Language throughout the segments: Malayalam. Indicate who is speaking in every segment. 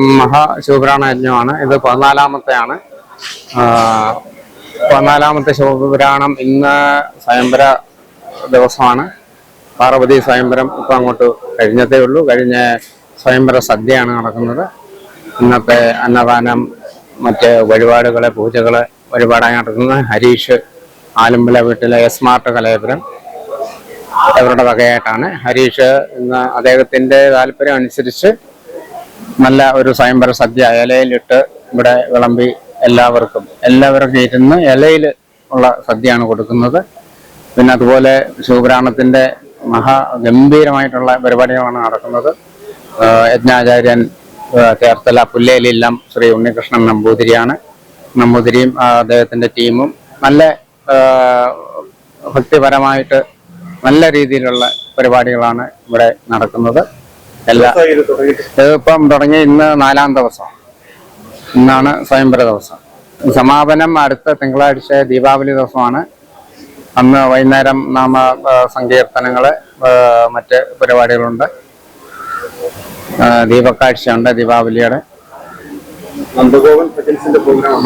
Speaker 1: മഹാശിവപുരാണ യജ്ഞമാണ് ഇത് പതിനാലാമത്തെയാണ്. പതിനാലാമത്തെ ശിവപുരാണം ഇന്ന് സ്വയംവര ദിവസമാണ്. പാർവതി സ്വയംവരം ഇപ്പം അങ്ങോട്ട് കഴിഞ്ഞതേ ഉള്ളൂ. കഴിഞ്ഞ സ്വയംവര സദ്യയാണ് നടക്കുന്നത്. ഇന്നത്തെ അന്നദാനം മറ്റ് വഴിപാടുകൾ പൂജകൾ വഴിപാടായി നടക്കുന്നത്. ഹരീഷ് ആലമ്പല വീട്ടിലെ സ്മാർട്ട് കലയപുരം അവരുടെ വകയായിട്ടാണ്. ഹരീഷ് ഇന്ന് അദ്ദേഹത്തിന്റെ താല്പര്യം അനുസരിച്ച് നല്ല ഒരു സ്വയംവര സദ്യ ഇലയിലിട്ട് ഇവിടെ വിളമ്പി എല്ലാവർക്കും എല്ലാവർക്കും ഇരുന്ന് ഇലയിൽ ഉള്ള സദ്യയാണ് കൊടുക്കുന്നത്. പിന്നെ അതുപോലെ ശിവപുരാണത്തിന്റെ മഹാ ഗംഭീരമായിട്ടുള്ള പരിപാടികളാണ് നടക്കുന്നത്. യജ്ഞാചാര്യൻ ചേർത്തല പുല്ലേലില്ലം ശ്രീ ഉണ്ണികൃഷ്ണൻ നമ്പൂതിരിയാണ്. നമ്പൂതിരിയും അദ്ദേഹത്തിന്റെ ടീമും നല്ല ഭക്തിപരമായിട്ട് നല്ല രീതിയിലുള്ള പരിപാടികളാണ് ഇവിടെ നടക്കുന്നത്. എല്ലാ ഇതിപ്പം തുടങ്ങി ഇന്ന് നാലാം ദിവസം. ഇന്നാണ് സ്വയംവര ദിവസം. സമാപനം അടുത്ത തിങ്കളാഴ്ച ദീപാവലി ദിവസമാണ്. അന്ന് വൈകുന്നേരം നാമ സങ്കീർത്തനങ്ങൾ മറ്റ് പരിപാടികളുണ്ട്. ദീപക്കാഴ്ചയുണ്ട് ദീപാവലിയുടെ.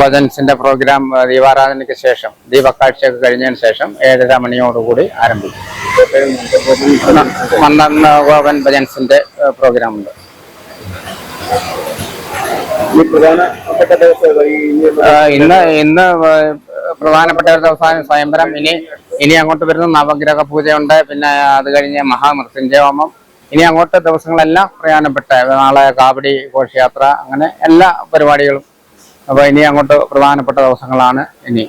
Speaker 2: ഭജൻസിന്റെ പ്രോഗ്രാം
Speaker 1: ദീപാരാധനയ്ക്ക് ശേഷം ദീപക്കാഴ്ചയൊക്കെ കഴിഞ്ഞതിന് ശേഷം ഏഴര മണിയോടുകൂടി ആരംഭിക്കും. മന്ദ ഗോവൻ ഭജൻസിന്റെ പ്രോഗ്രാം ഉണ്ട്. ഇന്ന് ഇന്ന് പ്രധാനപ്പെട്ട ഒരു ദിവസം സ്വയംവരം. ഇനി ഇനി അങ്ങോട്ട് വരുന്ന നവഗ്രഹ പൂജയുണ്ട്. പിന്നെ അത് കഴിഞ്ഞ് മഹാമൃത്യുഞ്ജയ ഹോമം. ഇനി അങ്ങോട്ട് ദിവസങ്ങളെല്ലാം പ്രധാനപ്പെട്ട നാളെ കാവടി ഘോഷയാത്ര അങ്ങനെ എല്ലാ പരിപാടികളും. അപ്പൊ ഇനി അങ്ങോട്ട് പ്രധാനപ്പെട്ട ദിവസങ്ങളാണ് ഇനി.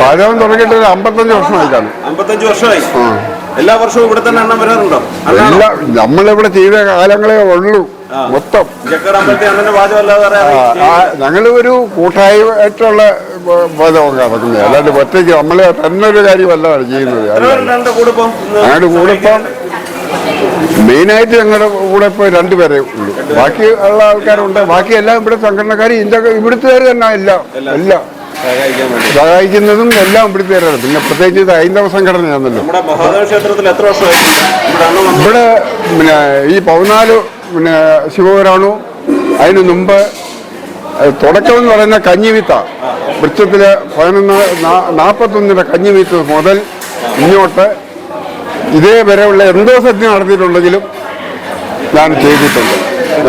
Speaker 3: പാചകം തുടങ്ങിയിട്ട് ഒരു അമ്പത്തഞ്ച് വർഷമായിട്ടാണ്.
Speaker 2: അമ്പത്തഞ്ച് വർഷമായി? എല്ലാ വർഷവും ഇവിടെ തന്നെ എണ്ണം വരാറുണ്ടോ? അല്ല
Speaker 3: എല്ലാ നമ്മളിവിടെ ചെയ്ത കാലങ്ങളെ ഉള്ളൂ മൊത്തം. ഞങ്ങൾ ഒരു കൂട്ടായിട്ടുള്ള നടക്കുന്നത് അല്ലാണ്ട് ഒറ്റയ്ക്ക് നമ്മളെ തന്നെ ഒരു കാര്യമല്ല ചെയ്യുന്നത്. ഞങ്ങളുടെ കൂടെ ഇപ്പം മെയിനായിട്ട് ഞങ്ങളുടെ കൂടെ ഇപ്പോൾ രണ്ടുപേരെ ഉള്ളൂ. ബാക്കി ഉള്ള ആൾക്കാരുണ്ട്. ബാക്കി എല്ലാം ഇവിടെ സംഘടനക്കാർ ഇതൊക്കെ ഇവിടുത്തുകാർ തന്നെ എല്ലാം. എല്ലാം. സഹായിക്കുന്നതും എല്ലാം ഇവിടുത്തുകാരാണ് പിന്നെ പ്രത്യേകിച്ച് ഹൈന്ദവ സംഘടനയാണല്ലോ.
Speaker 2: ഇവിടെ
Speaker 3: പിന്നെ ഈ പതിനാല് പിന്നെ ശിവപുരാണു അതിന് മുമ്പ് തുടക്കം എന്ന് പറയുന്ന കഞ്ഞിവിത്ത വൃക്ഷത്തിൽ പതിനൊന്ന് നാ- നാൽപ്പത്തൊന്നിന്റെ കഞ്ഞിവിത്ത് മുതൽ ഇങ്ങോട്ട് ഇതേ വരെയുള്ള എന്തോ സദ്യ നടത്തിയിട്ടുണ്ടെങ്കിലും ഞാൻ ചെയ്തിട്ടുണ്ട്.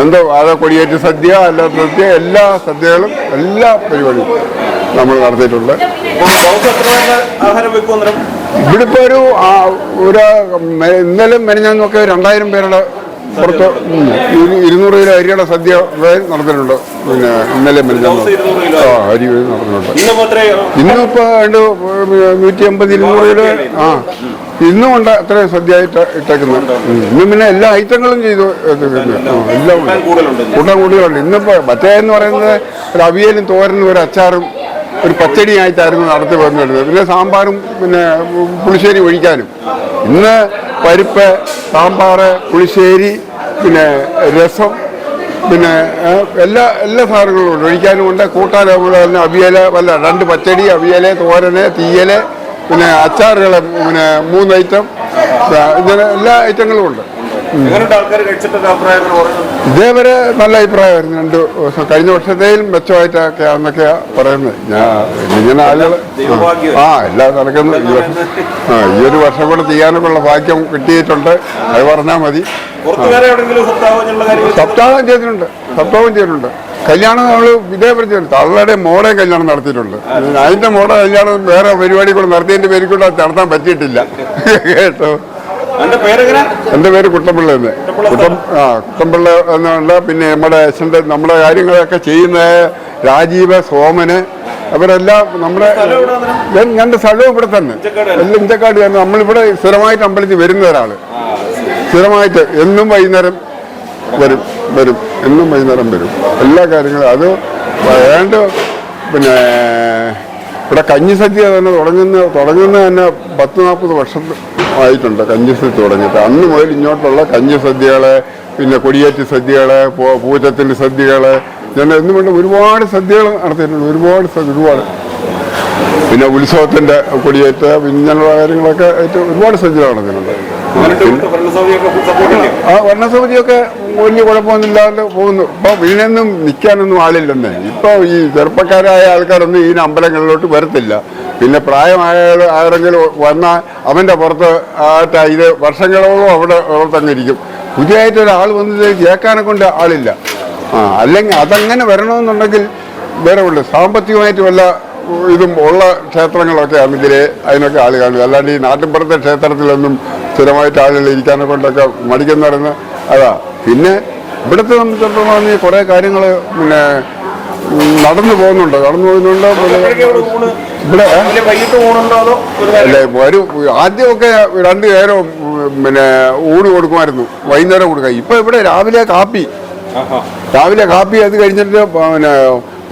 Speaker 3: എന്തോ അത് കൊടിയേറ്റ് സദ്യ അല്ലാത്ത സദ്യ എല്ലാ സദ്യകളും എല്ലാ പരിപാടിയും. നമ്മൾ നടത്തിയിട്ടുണ്ട് ഇവിടെ ഇപ്പോൾ ഒരു ഒരു ഇന്നലെ മെനഞ്ഞാന്നൊക്കെ രണ്ടായിരം പേരുടെ പുറത്ത് ഇരുന്നൂറ് കിലോ അരിയുടെ സദ്യ നടത്തിയിട്ടുണ്ട് പിന്നെ ഇന്നലെ മെനഞ്ഞാന്ന്. ആ അരി നടന്നിട്ടുണ്ട്.
Speaker 2: ഇന്നിപ്പോ
Speaker 3: രണ്ട് നൂറ്റി അമ്പത് ഇരുന്നൂറ് കിലോ ആ ഇന്നും ഉണ്ട് അത്രയും സദ്യ ആയിട്ട് ഇട്ടേക്കുന്നത് ഇന്നും പിന്നെ എല്ലാ ഐറ്റങ്ങളും ചെയ്തു എല്ലാം കൂട്ടം കൂടുതലുണ്ട് ഇന്നിപ്പോ മറ്റേ എന്ന് പറയുന്നത് ഒരു അവിയലും തോരനും ഒരു അച്ചാറും ഒരു പച്ചടിയായിട്ടായിരുന്നു നടത്തി വന്നിരുന്നത്. പിന്നെ സാമ്പാറും പിന്നെ പുളിശ്ശേരി ഒഴിക്കാനും. ഇന്ന് പരിപ്പ് സാമ്പാർ പുളിശ്ശേരി പിന്നെ രസം പിന്നെ എല്ലാ എല്ലാ സാധനങ്ങളും ഉണ്ട്. ഒഴിക്കാനും ഉണ്ട്. കൂട്ടാൻ തന്നെ അവിയല വല്ല രണ്ട് പച്ചടി അവിയല തോരന് തീയൽ പിന്നെ അച്ചാറുകൾ പിന്നെ മൂന്ന് ഐറ്റം ഇങ്ങനെ എല്ലാ ഐറ്റങ്ങളും ഉണ്ട്. ഇതേവരെ നല്ല അഭിപ്രായമായിരുന്നു. രണ്ട് ദിവസം കഴിഞ്ഞ വർഷത്തെയും മെച്ചമായിട്ടൊക്കെ ആണെന്നൊക്കെയാ പറയുന്നത്. ഞാൻ ഇങ്ങനെ ആളുകൾ ആ എല്ലാ നടക്കുന്നു. ഈ വർഷം ആ ഈ ഒരു വർഷം കൂടെ ചെയ്യാനൊക്കെ ഉള്ള ഭാഗ്യം കിട്ടിയിട്ടുണ്ട്. അത് പറഞ്ഞാൽ മതി. സപ്താഹം ചെയ്തിട്ടുണ്ട്. സപ്താഹം ചെയ്തിട്ടുണ്ട്. കല്യാണം നമ്മൾ ഇതേപോലെ ചെയ്തിട്ടുണ്ട് തള്ളയുടെ മോടെ കല്യാണം നടത്തിയിട്ടുണ്ട്. അതിന്റെ മോടെ കല്യാണം വേറെ പരിപാടി കൂടെ നടത്തിയതിന്റെ പേരിൽ കൂടെ നടത്താൻ പറ്റിയിട്ടില്ല. കേട്ടോ?
Speaker 2: എന്റെ
Speaker 3: പേര് കുട്ടമ്പിള്ള എന്ന്. കുട്ടം ആ കുട്ടമ്പിള്ള എന്നുള്ള പിന്നെ നമ്മുടെ അച്ഛന്റെ നമ്മുടെ കാര്യങ്ങളൊക്കെ ചെയ്യുന്ന രാജീവ് സോമന് അവരെല്ലാം നമ്മുടെ ഞാൻ- എന്റെ സ്ഥലവും ഇവിടെ തന്നെ. എല്ലാം ഇഞ്ചക്കാട് തന്നെ നമ്മളിവിടെ സ്ഥിരമായിട്ട് അമ്പലത്തിൽ വരുന്ന ഒരാൾ. സ്ഥിരമായിട്ട് എന്നും വൈകുന്നേരം വരും വരും. എന്നും വൈകുന്നേരം വരും. എല്ലാ കാര്യങ്ങളും. അത് വേണ്ട പിന്നെ ഇവിടെ കഞ്ഞി സദ്യ തന്നെ തുടങ്ങുന്ന തുടങ്ങുന്ന തന്നെ പത്ത് നാൽപ്പത് വർഷം ആയിട്ടുണ്ട് കഞ്ഞി സദ്യ തുടങ്ങിയിട്ട്. അന്ന് മുതൽ ഇങ്ങോട്ടുള്ള കഞ്ഞി സദ്യകൾ പിന്നെ കൊടിയേറ്റ് സദ്യകൾ പൂജത്തിന്റെ സദ്യകൾ ഞാൻ എന്നും വേണ്ട ഒരുപാട് സദ്യകൾ നടത്തിയിട്ടുണ്ട്. ഒരുപാട് സദ്യ ഒരുപാട്. പിന്നെ ഉത്സവത്തിന്റെ കൊടിയേറ്റ് പിന്നെ കാര്യങ്ങളൊക്കെ ഏറ്റവും ഒരുപാട് സദ്യകൾ നടത്തിയിട്ടുണ്ട് വർണസമിതിയൊക്കെ വലിയ കുഴപ്പമൊന്നുമില്ലാതെ പോകുന്നു. ഇപ്പൊ ഇതിനൊന്നും നിൽക്കാനൊന്നും ആളില്ലെന്നേ. ഇപ്പൊ ഈ ചെറുപ്പക്കാരായ ആൾക്കാരൊന്നും ഈ അമ്പലങ്ങളിലോട്ട് വരത്തില്ല. പിന്നെ പ്രായമായ ആരെങ്കിലും വന്നാൽ അവന്റെ പുറത്ത് ആയിട്ട് ഇത് വർഷങ്ങളോളം അവിടെ തന്നെ പുതിയതായിട്ട് ഒരാൾ വന്നത് കേൾക്കാനെ കൊണ്ട് ആളില്ല. ആ അല്ലെങ്കിൽ അതങ്ങനെ വരണമെന്നുണ്ടെങ്കിൽ വേറെ ഉള്ളു സാമ്പത്തികമായിട്ട് വല്ല ഇതും ഉള്ള ക്ഷേത്രങ്ങളൊക്കെ ആണെങ്കിൽ അതിനൊക്കെ ആൾ കാണും. അല്ലാണ്ട് ഈ നാട്ടിൻപുറത്തെ ക്ഷേത്രത്തിലൊന്നും സ്ഥിരമായിട്ട് ആളുകൾ ഇരിക്കാനെ കൊണ്ടൊക്കെ മടിക്കുന്ന അതാ. പിന്നെ ഇവിടുത്തെ സംബന്ധിച്ചിടത്തോളം ഈ കുറേ കാര്യങ്ങൾ പിന്നെ നടന്നു പോകുന്നുണ്ട്. നടന്നു പോകുന്നുണ്ട്.
Speaker 2: ഇവിടെ
Speaker 3: അല്ലേ ഒരു ആദ്യമൊക്കെ രണ്ട് നേരം പിന്നെ ഊണ് കൊടുക്കുമായിരുന്നു. വൈകുന്നേരം കൊടുക്കുക ഇപ്പൊ ഇവിടെ രാവിലെ കാപ്പി. രാവിലെ കാപ്പി അത് കഴിഞ്ഞിട്ട് പിന്നെ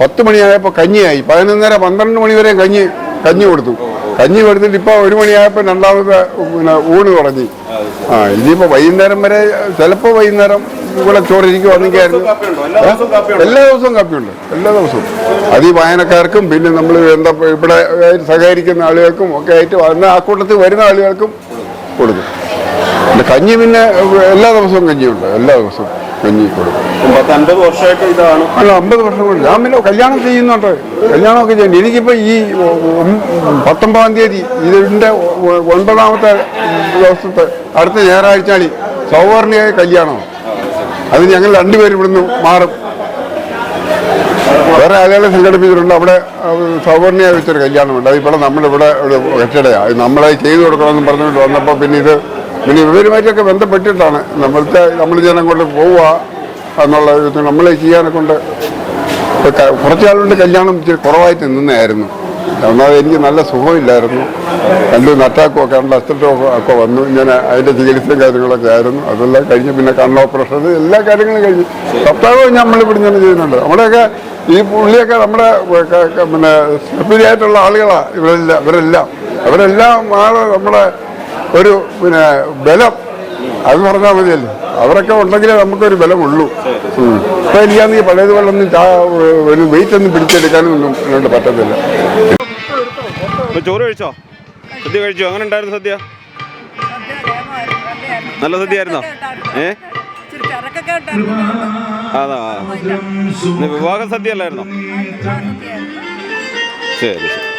Speaker 3: പത്ത് മണിയായപ്പോൾ കഞ്ഞിയായി. പതിനൊന്നര പന്ത്രണ്ട് മണി വരെ കഞ്ഞി കഞ്ഞി കൊടുത്തു. കഞ്ഞി കൊടുത്തിട്ട് ഇപ്പോൾ ഒരു മണിയായപ്പോൾ രണ്ടാമത്തെ പിന്നെ ഊണ് തുടങ്ങി. ആ ഇനിയിപ്പോൾ വൈകുന്നേരം വരെ ചിലപ്പോൾ വൈകുന്നേരം ഇവിടെ ചോറിരിക്കുവാണെങ്കിലായിരുന്നു
Speaker 2: എല്ലാ ദിവസവും കാപ്പിയുണ്ടോ?
Speaker 3: എല്ലാ ദിവസവും കാപ്പിയുണ്ട്? എല്ലാ ദിവസവും അത് ഈ വായനക്കാർക്കും പിന്നെ നമ്മൾ എന്താ ഇവിടെ സഹകരിക്കുന്ന ആളുകൾക്കും ഒക്കെ ആയിട്ട് വന്ന ആ കൂട്ടത്തിൽ വരുന്ന ആളുകൾക്കും കൊടുക്കും. പിന്നെ കഞ്ഞി പിന്നെ എല്ലാ ദിവസവും കഞ്ഞിയുണ്ട്. എല്ലാ ദിവസവും കഞ്ഞി കൊടുക്കും. അല്ല അമ്പത് വർഷം കൊണ്ട് ഞാൻ പിന്നെ കല്യാണം ചെയ്യുന്നുണ്ട്. കല്യാണമൊക്കെ ചെയ്യുന്നുണ്ട് എനിക്കിപ്പോൾ ഈ പത്തൊമ്പതാം തീയതി ഇതിന്റെ ഒൻപതാമത്തെ ദിവസത്തെ അടുത്ത ഞായറാഴ്ച സൗവർണിയായ കല്യാണം. അത് ഞങ്ങൾ രണ്ടുപേരും ഇവിടുന്ന് മാറും. വേറെ ആളുകളെ സംഘടിപ്പിച്ചിട്ടുണ്ട്. അവിടെ സൗവർണിയായ വെച്ചൊരു കല്യാണമുണ്ട്. അതിപ്പോൾ നമ്മളിവിടെ കെട്ടിടയാണ് അത് നമ്മളെ ചെയ്തു കൊടുക്കണമെന്ന് പറഞ്ഞുകൊണ്ട് വന്നപ്പോൾ പിന്നെ ഇത് പിന്നെ ഇവരുമായിട്ടൊക്കെ ബന്ധപ്പെട്ടിട്ടാണ്. നമ്മളത്തെ നമ്മൾ ജനം കൊണ്ട് പോവുക. എന്നുള്ള ഇത് നമ്മളെ ചെയ്യാനെ കൊണ്ട് കുറച്ച് നാളുകൊണ്ട് കല്യാണം ഇച്ചിരി കുറവായിട്ട് നിന്നായിരുന്നു എന്നാൽ എനിക്ക് നല്ല സുഖമില്ലായിരുന്നു. നല്ലൊരു നട്ടാക്കും ഒക്കെ ഉണ്ട് അസ്റ്ററ്റോഫ് ഒക്കെ വന്നു. ഇങ്ങനെ അതിന്റെ ചികിത്സയും കാര്യങ്ങളൊക്കെ ആയിരുന്നു. അതെല്ലാം കഴിഞ്ഞ് പിന്നെ കണ്ണ് ഓപ്പറേഷൻ. എല്ലാ കാര്യങ്ങളും കഴിഞ്ഞ്. സപ്താഹവും നമ്മളിവിടെ ഇങ്ങനെ ചെയ്യുന്നുണ്ട്. നമ്മുടെയൊക്കെ ഈ പുള്ളിയൊക്കെ നമ്മുടെ പിന്നെ സെക്യൂരി ആയിട്ടുള്ള ആളുകളാണ് ഇവരെല്ലാം ഇവരെല്ലാം. അവരെല്ലാം ആണ് നമ്മുടെ ഒരു പിന്നെ ബലം. അത് പറഞ്ഞാൽ മതിയല്ലോ. അവരൊക്കെ ഉണ്ടെങ്കിലേ നമുക്കൊരു ബലമുള്ളൂ അപ്പൊ ഇപ്പൊ എനിക്കാണെങ്കിൽ പഴയതുപോലെ ഒന്നും ഒരു വെയിറ്റ് ഒന്നും പിടിച്ചെടുക്കാനും ഒന്നും എന്നോട് പറ്റത്തില്ല.
Speaker 2: ചോറ് കഴിച്ചോ? സദ്യ കഴിച്ചോ? അങ്ങനെ ഉണ്ടായിരുന്നു സദ്യ? നല്ല സദ്യ ആയിരുന്നോ ഏ? അതാ വിവാഹ സദ്യ അല്ലായിരുന്നോ ശരി ശരി.